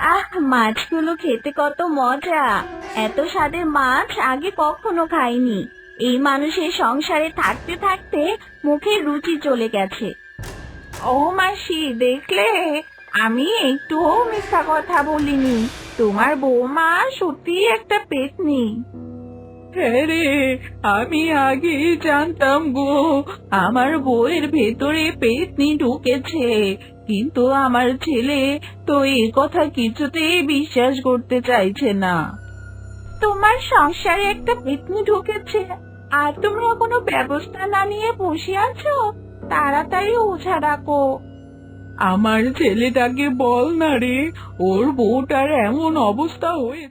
আহ, মাছগুলো খেতে কত মজা। এত স্বাদের মাছ আগে কখনো খাইনি। এই মানুষের সংসারে থাকতে থাকতে মুখে রুচি চলে গেছে। ও মাসি, দেখলে? আমি একটুও মিথ্যা কথা বলিনি। তোমার বৌমা সত্যি একটা পেতনি। হ্যাঁ রে আমি আগে জানতাম গো আমার বইয়ের ভেতরে পেতনি ঢুকেছে। কিন্তু আমার ছেলে তো এ কথা কিছুতেই বিশ্বাস করতে চাইছে না। তোমার সংসারে একটা পেতনি ঢুকেছে আর তোমরা কোনো ব্যবস্থা না নিয়ে বসে আছো? তাড়াতাড়ি ওঝা ডাকো। আমার ছেলেটাকে বল না রে ওর বউটার এমন অবস্থা হয়েছে।